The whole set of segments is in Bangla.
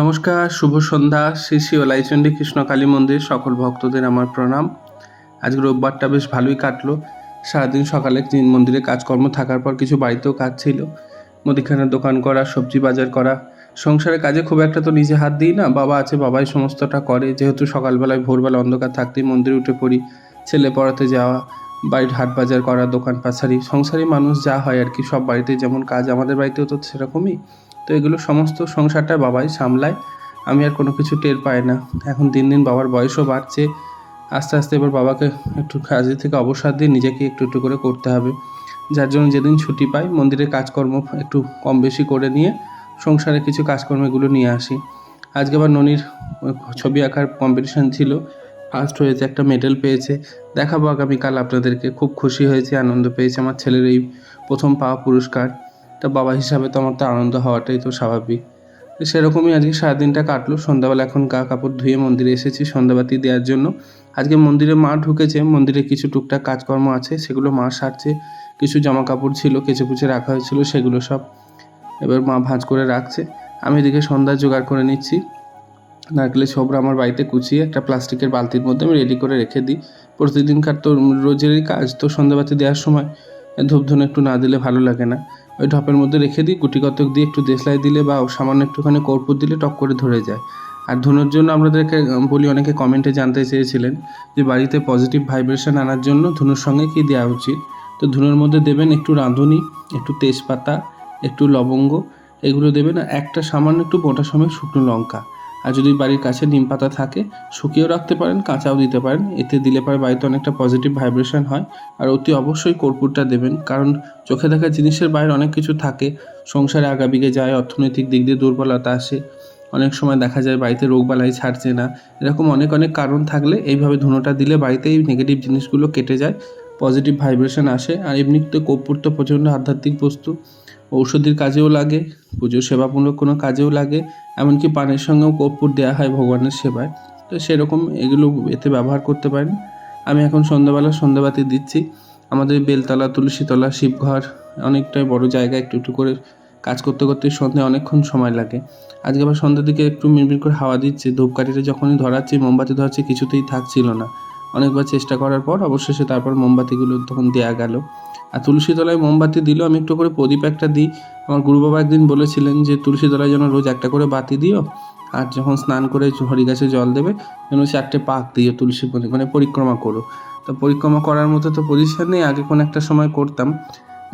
নমস্কার, শুভ সন্ধ্যা, শ্রী শ্রী কৃষ্ণ কালী মন্দির, সকল ভক্তদের আমার প্রণাম। আজকে রোববারটা বেশ ভালোই কাটলো। সারাদিন সকালে মন্দিরে কাজকর্ম থাকার পর কিছু বাড়িতেও কাজ ছিল। মুদিখানার দোকান করা, সবজি বাজার করা, সংসারের কাজে খুব একটা তো নিজে হাত দিই না, বাবা আছে, বাবাই সমস্তটা করে। যেহেতু সকালবেলায় ভোরবেলা অন্ধকার থাকতেই মন্দিরে উঠে পড়ি, ছেলে পড়াতে যাওয়া, বাড়ির হাট বাজার করা, দোকান পাছারি সংসারী মানুষ যা হয় আর কি, সব বাড়িতে যেমন কাজ, আমাদের বাড়িতেও তো সেরকমই। তো এগুলো সমস্ত সংসারটা বাবাই সামলায়। আমি আর কোনো কিছু টের পাই না। এখন দিন দিন বাবার বয়সও বাড়ছে। আস্তে আস্তে এবার বাবাকে একটু কাজের থেকে অবসর দিয়ে নিজেকে একটু একটু করে করতে হবে। যার জন্য যেদিন ছুটি পাই মন্দিরের কাজকর্ম একটু কম বেশি করে নিয়ে সংসারে কিছু কাজকর্ম এগুলো নিয়ে আসি। আজকে আবার ননির ছবি আঁকার কম্পিটিশান ছিল। ফার্স্ট হয়েছে একটা মেডেল পেয়েছে। দেখাবো আগামীকাল আপনাদেরকে। খুব খুশি হয়েছে, আনন্দ পেয়েছে। আমার ছেলের এই প্রথম পাওয়া পুরস্কার। তা বাবা হিসাবে তো আমার তো আনন্দ হওয়াটাই তো স্বাভাবিক। সেরকমই আজকে সারাদিনটা কাটলো। সন্ধ্যাবেলা এখন গা কাপড় ধুয়ে মন্দিরে এসেছি সন্ধ্যাবাতি দেওয়ার জন্য। আজকে মন্দিরে মা ঢুকেছে, মন্দিরে কিছু টুকটাক কাজকর্ম আছে, সেগুলো মা সারছে। কিছু জামা কাপড় ছিল, কেচে কুচে রাখা হয়েছিল, সেগুলো সব এবার মা ভাঁজ করে রাখছে। আমি এদিকে সন্ধ্যা জোগাড় করে নিচ্ছি। নারকেলের ছোবরা আমার বাড়িতে কুচিয়ে একটা প্লাস্টিকের বালতির মধ্যে আমি রেডি করে রেখে দিই। প্রতিদিনকার তো রোজেরই কাজ, তো সন্ধ্যাবাতি দেওয়ার সময় ধূপ ধুনো একটু না দিলে ভালো লাগে না। ওই ঢপের মধ্যে রেখে দিই, গুটি কতক দিয়ে একটু দেশলাই দিলে বা সামান্য একটুখানি কর্পূর দিলে টক করে ধরে যায়। আর ধুনোর জন্য আপনাদেরকে বলি অনেকে কমেন্টে জানতে চেয়েছিলেন যে বাড়িতে পজিটিভ ভাইব্রেশন আনার জন্য ধুনোর সঙ্গে কী দেওয়া উচিত? তো ধুনোর মধ্যে দেবেন একটু রাঁধুনি, একটু তেজপাতা, একটু লবঙ্গ, এগুলো দেবেন একটা সামান্য একটু মোটা সময় শুকনো লঙ্কা। আর যদি বাড়ির কাছে নিম পাতা থাকে, শুকিয়েও রাখতে পারেন, কাঁচাও দিতে পারেন। এতে দিলে পরে বাড়িতে অনেকটা পজিটিভ ভাইব্রেশন হয়। আর অতি অবশ্যই কর্পূরটা দেবেন, কারণ চোখে দেখা জিনিসের বাইরে অনেক কিছু থাকে। সংসারে আগাবিগে যায়, অর্থনৈতিক দিক দিয়ে দুর্বলতা আসে। অনেক সময় দেখা যায় বাড়িতে রোগবালাই ছাড়ছে না। এরকম অনেক অনেক কারণ থাকলে এইভাবে ধুনোটা দিলে বাড়িতে এই নেগেটিভ জিনিসগুলো কেটে যায়। পজিটিভ ভাইব্রেশন আসে, আর এমনিতে কর্পূর তো প্রচণ্ড আধ্যাত্মিক বস্তু। ঔষধির কাজেও লাগে পুজো সেবামূলক কোনো কাজেও লাগে, এমনকি পানের সঙ্গেও কর্পূর দেওয়া হয় ভগবানের সেবায়। তো সেরকম এগুলো এতে ব্যবহার করতে পারেন। আমি এখন সন্ধ্যাবেলা সন্ধ্যাবাতি দিচ্ছি। আমাদের বেলতলা, তুলসীতলা, শিবঘর, অনেকটাই বড় জায়গা, একটু একটু করে কাজ করতে করতে সন্ধ্যে অনেকক্ষণ সময় লাগে। আজকে আবার সন্ধ্যার দিকে একটু মিরমির করে হাওয়া দিচ্ছে, ধূপকাঠিটা যখনই ধরাচ্ছি, মোমবাতি ধরাচ্ছি, কিছুতেই থাকছিল না। অনেকবার চেষ্টা করার পর অবশেষে তারপর মোমবাতিগুলো তখন দেয়া গেল। আর তুলসী তলায় মোমবাতি দিলেও আমি একটু করে প্রদীপ একটা দিই। আমার গুরু বাবা একদিন বলেছিলেন যে তুলসী তলায় যেন রোজ একটা করে বাতি দিও আর যখন স্নান করে হরি গাছে জল দেবে, যেন চারটে পাক দিও তুলসী মানে পরিক্রমা করো। তো পরিক্রমা করার মতো তো পজিশন নেই, আগে কোনো একটা সময় করতাম।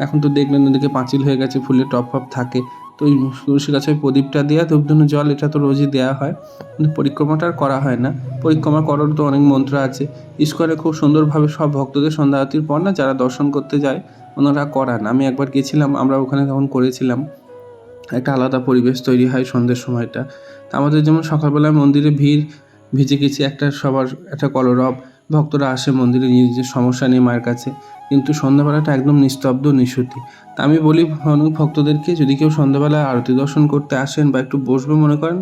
এখন তো দেখলেন ওদিকে পাঁচিল হয়ে গেছে ফুলে টপ ফপ থাকে। তো ওই তুলসী গাছে প্রদীপটা দেওয়া ধূপধুনো জল, এটা তো রোজই দেওয়া হয়। কিন্তু পরিক্রমাটা আর করা হয় না। পরিক্রমা করার তো অনেক মন্ত্র আছে। ইস্কনে খুব সুন্দরভাবে সব ভক্তদের সন্ধ্যা আরতির পর না যারা দর্শন করতে যায়, ওনারা করান। আমি একবার গেছিলাম, আমরা ওখানে তখন করেছিলাম। একটা আলাদা পরিবেশ তৈরি হয় সন্ধ্যের সময়টা। আমাদের যেমন সকালবেলায় মন্দিরে ভিড় ভিজে গেছি, একটা সবার একটা কলরব, ভক্তরা আসে মন্দিরে নিজের সমস্যা নিয়ে মায়ের কাছে। কিন্তু সন্ধ্যাবেলাটা একদম নিস্তব্ধ, নিশুতি। তা আমি বলি অনেক ভক্তদেরকে, যদি কেউ সন্ধ্যাবেলায় আরতি দর্শন করতে আসেন বা একটু বসবে মনে করেন,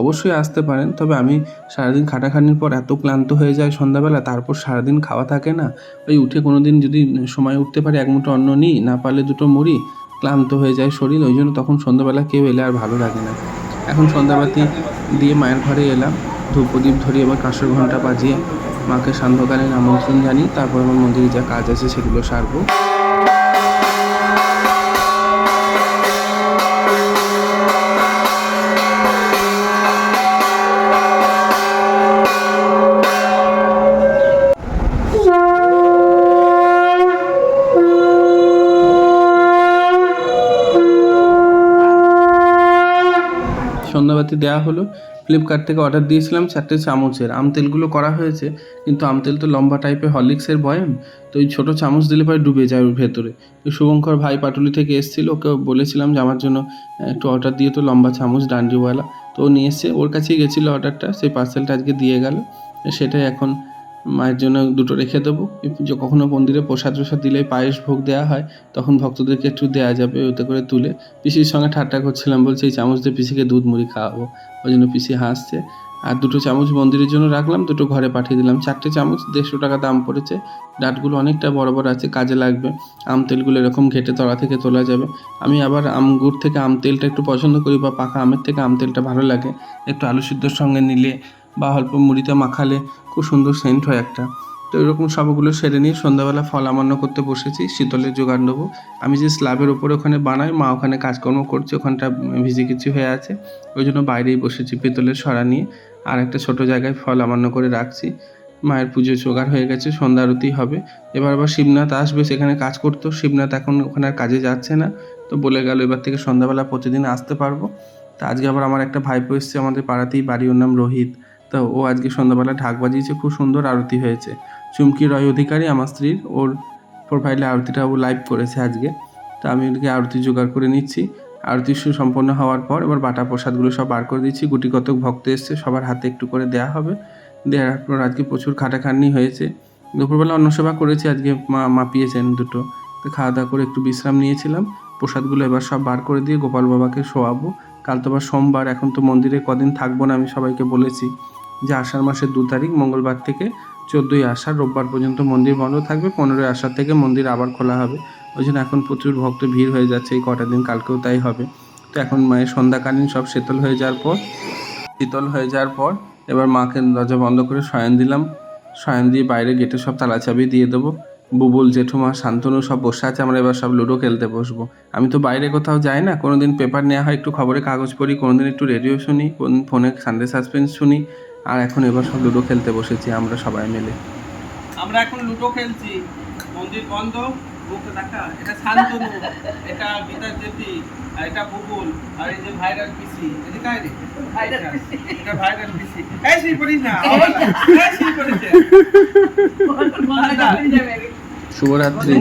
অবশ্যই আসতে পারেন। তবে আমি সারাদিন খাটাখানির পর এত ক্লান্ত হয়ে যায় সন্ধ্যাবেলা, তারপর সারাদিন খাওয়া থাকে না। ওই উঠে কোনো দিন যদি সময় উঠতে পারি, এক মুঠো অন্ন নিই, না পারলে দুটো মুড়ি, ক্লান্ত হয়ে যায় শরীর। ওই জন্য তখন সন্ধ্যাবেলা কেউ এলে আর ভালো লাগে না। এখন সন্ধ্যাবাতি দিয়ে মায়ের ঘরে এলাম ধূপ প্রদীপ ধরিয়ে এবার কাঁসর ঘণ্টা বাজিয়ে মাকে সান্ধ্যকালীন আমন্ত্রণ জানি তারপর আমার মন্দিরে যা কাজ আছে সেগুলো সারবো। সন্ধ্যাবাতি দেওয়া হলো। ফ্লিপকার্ট থেকে অর্ডার দিয়েছিলাম চারটে চামচের। আম তেলগুলো করা হয়েছে, কিন্তু আম তেল তো লম্বা টাইপের হরলিক্সের বয়াম, তো ওই ছোটো চামচ দিলে পরে ডুবে যায় ওর ভেতরে। তো শুভঙ্কর ভাই পাটুলি থেকে এসেছিল, ওকে বলেছিলাম যে আমার জন্য একটু অর্ডার দিয়ে তো লম্বা চামচ ডান্ডিওয়ালা। তো ও নিয়ে এসছে, ওর কাছেই গেছিল অর্ডারটা সেই পার্সেলটা আজকে দিয়ে গেল। সেটাই এখন মায়ের জন্য দুটো রেখে দেবো। কখনো মন্দিরে প্রসাদ প্রসাদ দিলে পায়েস ভোগ দেওয়া হয়, তখন ভক্তদেরকে একটু দেওয়া যাবে ওতে করে তুলে। পিসির সঙ্গে ঠাট্টা করছিলাম, বলছে এই চামচ দিয়ে পিসিকে দুধ মুড়ি খাওয়াবো। ওই জন্য পিসি হাসছে। আর দুটো চামচ মন্দিরের জন্য রাখলাম, দুটো ঘরে পাঠিয়ে দিলাম। চারটে চামচ, দেড়শো টাকা দাম পড়েছে। ডাটগুলো অনেকটা বড় বড় আছে, কাজে লাগবে। আম তেলগুলো এরকম ঘেটে তলা থেকে তোলা যাবে। আমি আবার আম গুড় থেকে আম তেলটা একটু পছন্দ করি বা পাকা আমের থেকে আম তেলটা ভালো লাগে। একটু আলু সিদ্ধর সঙ্গে নিলে বা অল্প মুড়িতে মাখালে খুব সুন্দর সেন্ট হয় একটা। তো এরকম সবগুলো সেরে নিয়ে সন্ধ্যাবেলা ফল আমান্য করতে বসেছি, শীতলের জোগাড় নেব আমি যে স্ল্যাবের ওপরে ওখানে বানাই, মা ওখানে কাজকর্ম করছে, ওখানটা ভিজে কিছু হয়ে আছে। ওই জন্য বাইরেই বসেছি পিতলের সরা নিয়ে। আর একটা ছোট জায়গায় ফল আমান্য করে রাখছি। মায়ের পুজো জোগাড় হয়ে গেছে, সন্ধ্যা আরতি হবে। এবার আবার শিবনাথ আসবে, সেখানে কাজ করতো। শিবনাথ এখন ওখানে আর কাজে যাচ্ছে না। তো বলে গেল, এবার থেকে সন্ধ্যাবেলা প্রতিদিন আসতে পারব। তা আজকে আবার আমার একটা ভাইপো এসছে আমাদের পাড়াতেই বাড়ি ওর নাম রোহিত। তো ও আজকে সন্ধ্যাবেলা ঢাক বাজিয়েছে, খুব সুন্দর আরতি হয়েছে। চুমকি রয় অধিকারী আমার স্ত্রীর, ওর প্রোফাইলে আরতিটা ও লাইভ করেছে আজকে। তো আমি ওদিকে আরতি জোগাড় করে নিচ্ছি। আরতি সম্পন্ন হওয়ার পর এবার বাটা প্রসাদগুলো সব বার করে দিচ্ছি। গুটি কতক ভক্ত এসছে, সবার হাতে একটু করে দেওয়া হবে। দেওয়ার পর আজকে প্রচুর খাটাখাটনি হয়েছে। দুপুরবেলা অন্ন সেবা করেছি, আজকে মা মাপিয়েছেন দুটো। তো খাওয়া দাওয়া করে একটু বিশ্রাম নিয়েছিলাম। প্রসাদগুলো এবার সব বার করে দিয়ে গোপাল বাবাকে শোয়াবো। কাল তো আবার সোমবার, এখন তো মন্দিরে কদিন থাকব না আমি সবাইকে বলেছি। যে আষাঢ় মাসের দু তারিখ, মঙ্গলবার থেকে চোদ্দোই আষাঢ়, রোববার পর্যন্ত মন্দির বন্ধ থাকবে, পনেরোই আষাঢ় থেকে মন্দির আবার খোলা হবে। ওই জন্য এখন প্রচুর ভক্ত ভিড় হয়ে যাচ্ছে, এই কটা দিন, কালকেও তাই হবে। তো এখন মায়ের সন্ধ্যাকালীন সব শীতল হয়ে যাওয়ার পর, শীতল হয়ে যাওয়ার পর এবার মাকে দরজা বন্ধ করে শয়ন দিলাম। শয়ন দিয়ে বাইরে গেটে সব তালা চাবি দিয়ে দেবো। বুবুল, জেঠুমা, শান্তনু সব বসে আছে, আমরা এবার সব লুডো খেলতে বসবো। আমি তো বাইরে কোথাও যাই না, কোনোদিন পেপার নেওয়া হয়, একটু খবরে কাগজ পড়ি, কোনোদিন একটু রেডিও শুনি, কোন ফোনে সানডে সাসপেন্স শুনি। আর এখন এবার সব লুডো খেলতে বসেছি আমরা সবাই মিলে আমরা এখন লুডো খেলছি মন্দির বন্ধ বুকে দেখা এটা শান্তনু এটা বিদার জেপি আর এটা বুবুল আর এই যে ভাইরাল পিসি এটা কাই রে ভাইরাল পিসি। এটা ভাইরাল পিসি এই শুই পড়িস না এই শুই পড়িস শুভরাত্রি